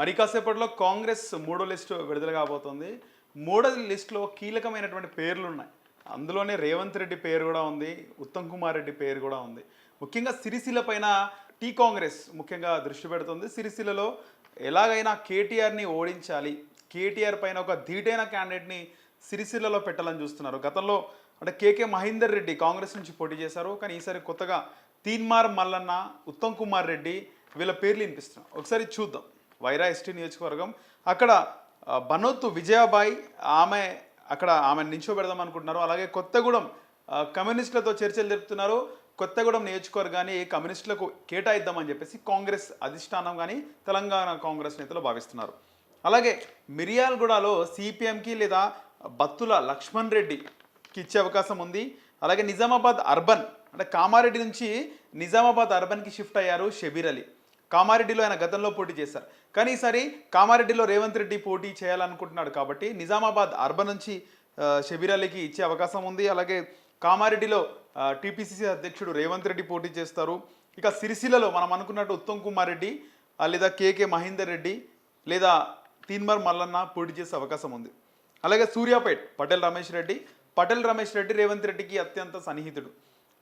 మరి కాసేపట్లో కాంగ్రెస్ మూడో లిస్టు విడుదల కాబోతుంది. మూడో లిస్టులో కీలకమైనటువంటి పేర్లు ఉన్నాయి. అందులోనే రేవంత్ రెడ్డి పేరు కూడా ఉంది ఉత్తమ్ కుమార్ రెడ్డి పేరు కూడా ఉంది. ముఖ్యంగా సిరిసిల్ల పైన టీ కాంగ్రెస్ ముఖ్యంగా దృష్టి పెడుతుంది. సిరిసిల్లలో ఎలాగైనా కేటీఆర్ని ఓడించాలి కేటీఆర్ పైన ఒక ధీటైన క్యాండిడేట్ని సిరిసిల్లలో పెట్టాలని చూస్తున్నారు. గతంలో అంటే కేకే మహేందర్ రెడ్డి కాంగ్రెస్ నుంచి పోటీ చేశారు. కానీ ఈసారి కొత్తగా తీన్మార్ మల్లన్న ఉత్తమ్ కుమార్ రెడ్డి వీళ్ళ పేర్లు వినిపిస్తున్నాం ఒకసారి చూద్దాం. వైరా ఎస్టీ నియోజకవర్గం. అక్కడ బనోత్ బనోత్తు విజయాబాయి ఆమె అక్కడ ఆమె నిల్చోబెడదాం అనుకుంటున్నారు అలాగే కొత్తగూడెం కమ్యూనిస్టులతో చర్చలు జరుపుతున్నారు. కొత్తగూడెం నియోజకవర్గాన్ని కమ్యూనిస్టులకు కేటాయిద్దామని చెప్పేసి కాంగ్రెస్ అధిష్టానం కానీ తెలంగాణ కాంగ్రెస్ నేతలు భావిస్తున్నారు. అలాగే మిరియాలగూడలో సిపిఎంకి లేదా బత్తుల లక్ష్మణ్ రెడ్డికి ఇచ్చే అవకాశం ఉంది. అలాగే నిజామాబాద్ అర్బన్ అంటే కామారెడ్డి నుంచి నిజామాబాద్ అర్బన్కి షిఫ్ట్ అయ్యారు షబీర్ అలీ. కామారెడ్డిలో ఆయన గతంలో పోటీ చేశారు. కానీ ఈసారి కామారెడ్డిలో రేవంత్ రెడ్డి పోటీ చేయాలనుకుంటున్నాడు కాబట్టి నిజామాబాద్ అర్బన్ నుంచి ఆ, షబీర్ అలీకి ఇచ్చే అవకాశం ఉంది. అలాగే కామారెడ్డిలో టీపీసీసీ అధ్యక్షుడు రేవంత్ రెడ్డి పోటీ చేస్తారు. ఇక సిరిసిల్లలో మనం అనుకున్నట్టు ఉత్తమ్ కుమార్ రెడ్డి లేదా కేకే మహేందర్ రెడ్డి లేదా తీన్మర్ మల్లన్న పోటీ చేసే అవకాశం ఉంది. అలాగే సూర్యాపేట్ పటేల్ రమేష్ రెడ్డి పటేల్ రమేష్ రెడ్డి రేవంత్ రెడ్డికి అత్యంత సన్నిహితుడు.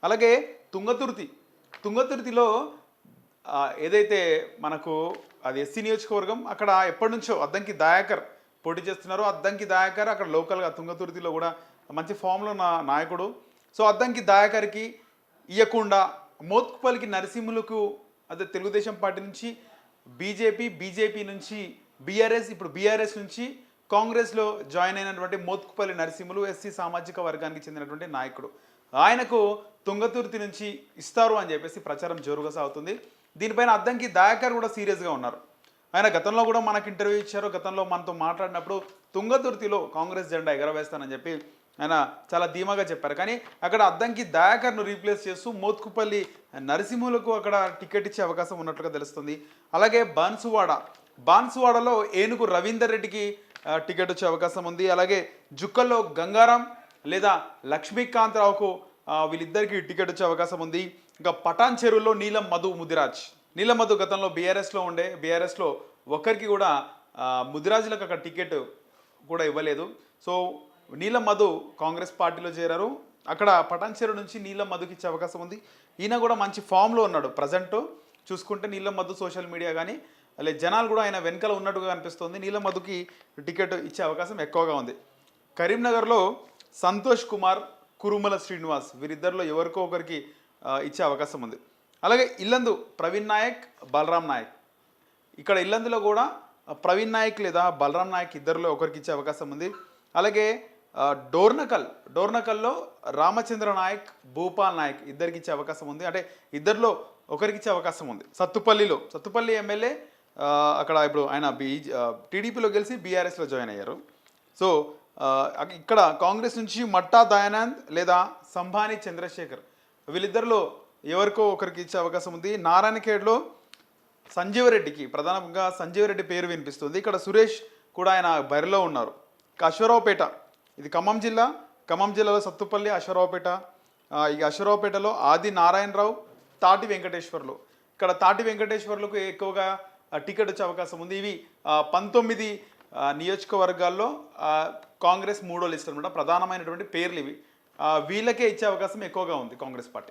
అలాగే తుంగతుర్తి తుంగతుర్తిలో ఏదైతే మనకు అది ఎస్సీ నియోజకవర్గం అక్కడ ఎప్పటి నుంచో అద్దంకి దాయాకర్ పోటీ చేస్తున్నారు. అద్దంకి దాయాకర్ అక్కడ లోకల్గా తుంగతుర్తిలో కూడా మంచి ఫామ్లో ఉన్న నాయకుడు. సో అద్దంకి దాయాకర్కి ఇయ్యకుండా మోత్కుపల్లికి నరసింహులకు అదే తెలుగుదేశం పార్టీ నుంచి బీజేపీ బీజేపీ నుంచి బీఆర్ఎస్ ఇప్పుడు బీఆర్ఎస్ నుంచి కాంగ్రెస్లో జాయిన్ అయినటువంటి మోత్కుపల్లి నరసింహులు ఎస్సీ సామాజిక వర్గానికి చెందినటువంటి నాయకుడు. ఆయనకు తుంగతుర్తి నుంచి ఇస్తారు అని చెప్పేసి ప్రచారం జోరుగా సాగుతుంది. దీనిపైన అద్దంకి దయాకర్ కూడా సీరియస్గా ఉన్నారు. ఆయన గతంలో కూడా మనకు ఇంటర్వ్యూ ఇచ్చారు. గతంలో మనతో మాట్లాడినప్పుడు తుంగతుర్తిలో కాంగ్రెస్ జెండా ఎగరవేస్తానని చెప్పి ఆయన చాలా ధీమాగా చెప్పారు. కానీ అక్కడ అద్దంకి దయాకర్ను రీప్లేస్ చేస్తూ మోత్కుపల్లి నరసింహులకు అక్కడ టికెట్ ఇచ్చే అవకాశం ఉన్నట్లుగా తెలుస్తుంది. అలాగే బాన్సువాడ బాన్సువాడలో ఏనుగు రవీందర్ రెడ్డికి టికెట్ వచ్చే అవకాశం ఉంది. అలాగే జుక్కల్లో గంగారాం లేదా లక్ష్మీకాంతరావుకు వీళ్ళిద్దరికి టికెట్ వచ్చే అవకాశం ఉంది. ఇంకా పటాన్ చెరువులో నీలం మధు ముదిరాజ్. నీలం మధు గతంలో బీఆర్ఎస్లో ఉండే బీఆర్ఎస్లో ఒకరికి కూడా ముదిరాజులకు అక్కడ టికెట్ కూడా ఇవ్వలేదు. సో నీలం మధు కాంగ్రెస్ పార్టీలో చేరారు. అక్కడ పటాన్ చెరువు నుంచి నీలం మధుకి ఇచ్చే అవకాశం ఉంది. ఈయన కూడా మంచి ఫామ్లో ఉన్నాడు ప్రజెంట్. చూసుకుంటే నీలం మధు సోషల్ మీడియా కానీ అలాగే జనాలు కూడా ఆయన వెనకాల ఉన్నట్టుగా అనిపిస్తుంది నీలం మధుకి టికెట్ ఇచ్చే అవకాశం ఎక్కువగా ఉంది. కరీంనగర్లో సంతోష్ కుమార్ కురుమల శ్రీనివాస్ వీరిద్దరిలో ఎవరికో ఒకరికి ఇచ్చే అవకాశం ఉంది. అలాగే ఇల్లందు ప్రవీణ్ నాయక్ బలరాం నాయక్. ఇక్కడ ఇల్లందులో కూడా ప్రవీణ్ నాయక్ లేదా బలరాం నాయక్ ఇద్దరిలో ఒకరికి ఇచ్చే అవకాశం ఉంది. అలాగే డోర్నకల్ డోర్నకల్లో రామచంద్ర నాయక్ భూపాల్ నాయక్ ఇద్దరికి ఇచ్చే అవకాశం ఉంది. అంటే ఇద్దరిలో ఒకరికి ఇచ్చే అవకాశం ఉంది. సత్తుపల్లిలో సత్తుపల్లి ఎమ్మెల్యే అక్కడ ఇప్పుడు ఆయన బీ టీడీపీలో గెలిచి బీఆర్ఎస్లో జాయిన్ అయ్యారు. సో ఇక్కడ కాంగ్రెస్ నుంచి మట్టా దయానంద్ లేదా సంభాని చంద్రశేఖర్. వీళ్ళిద్దరిలో ఎవరికో ఒకరికి ఇచ్చే అవకాశం ఉంది. నారాయణఖేడ్లో సంజీవరెడ్డికి ప్రధానంగా సంజీవరెడ్డి పేరు వినిపిస్తుంది. ఇక్కడ సురేష్ కూడా ఆయన బరిలో ఉన్నారు. అశ్వరావుపేట ఇది ఖమ్మం జిల్లా. ఖమ్మం జిల్లాలో సత్తుపల్లి అశ్వరావుపేట ఈ ఇక అశ్వరావుపేటలో ఆది నారాయణరావు తాటి వెంకటేశ్వర్లు. ఇక్కడ తాటి వెంకటేశ్వర్లకు ఎక్కువగా టికెట్ వచ్చే అవకాశం ఉంది. ఇవి పంతొమ్మిది నియోజకవర్గాల్లో కాంగ్రెస్ మూడో లిస్ట్ అనమాట. ప్రధానమైనటువంటి పేర్లు ఇవి. వీళ్ళకే ఇచ్చే అవకాశం ఎక్కువగా ఉంది కాంగ్రెస్ పార్టీ.